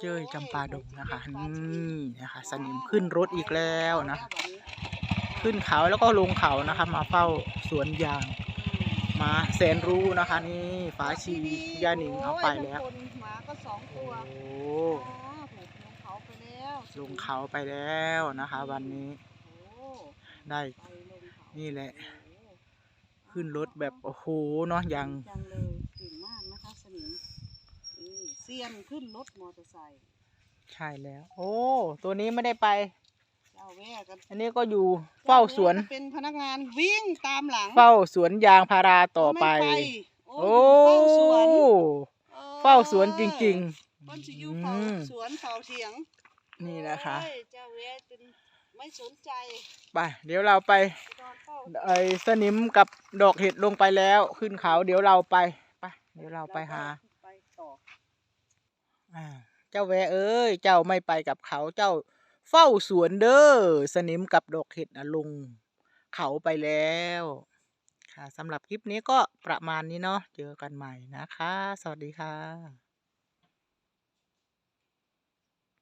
เจ้ยจำปาดงนะคะนี่นะคะ สนิมขึ้นรถอีกแล้วนะ ขึ้นเขาแล้วก็ลงเขานะคะ มาเฝ้าสวนยาง มาแสนรู้นะคะ นี่ฝาชีย่าหนิงเอาไปแล้วโอ้ยบางคนหมาก็สองตัวโอ้อ๋อถูกลงเขาไปแล้วลงเขาไปแล้วนะคะ วันนี้โอ้ได้ไปลงเขานี่แหละโอ้ขึ้นรถแบบ โอ้โหเนาะยัง จังเลยเก่งมากนะคะสนิม นี่เซียนขึ้นรถมอเตอร์ไซค์ใช่แล้ว โอ้ ตัวนี้ไม่ได้ไป เจ้าแว่กันอันนี้ก็อยู่เฝ้าสวนจ้แม่ก็เป็นพนักงานวิ่งตามหลังเฝ้าสวนยางพาราต่อไป ม่โอ้โอ้เฝ้าสวนเฝ้าสวนจริง ๆมันจะอยู่เฝ้าอืม สวนเฝ้าเสียงๆ นี่นะคะ โอ้ยเจ้าแว่จนไม่สนใจไป เดี๋ยวเราไปนอนเฝ้าไอ้สนิมกับดอกเห็ดลงไปแล้ว ขึ้นเขา เดี๋ยวเราไป ไป เดี๋ยวเราไปหา ไปต่ออ่า เจ้าแวเอ้ย เจ้าไม่ไปกับเขาเจ้าเฝ้าสวนเด้อสนิมกับดอกเห็ดนะลุง เขาไปแล้ว ค่ะสำหรับคลิปนี้ก็ประมาณนี้เนาะเจอกันใหม่นะคะ สวัสดีค่ะ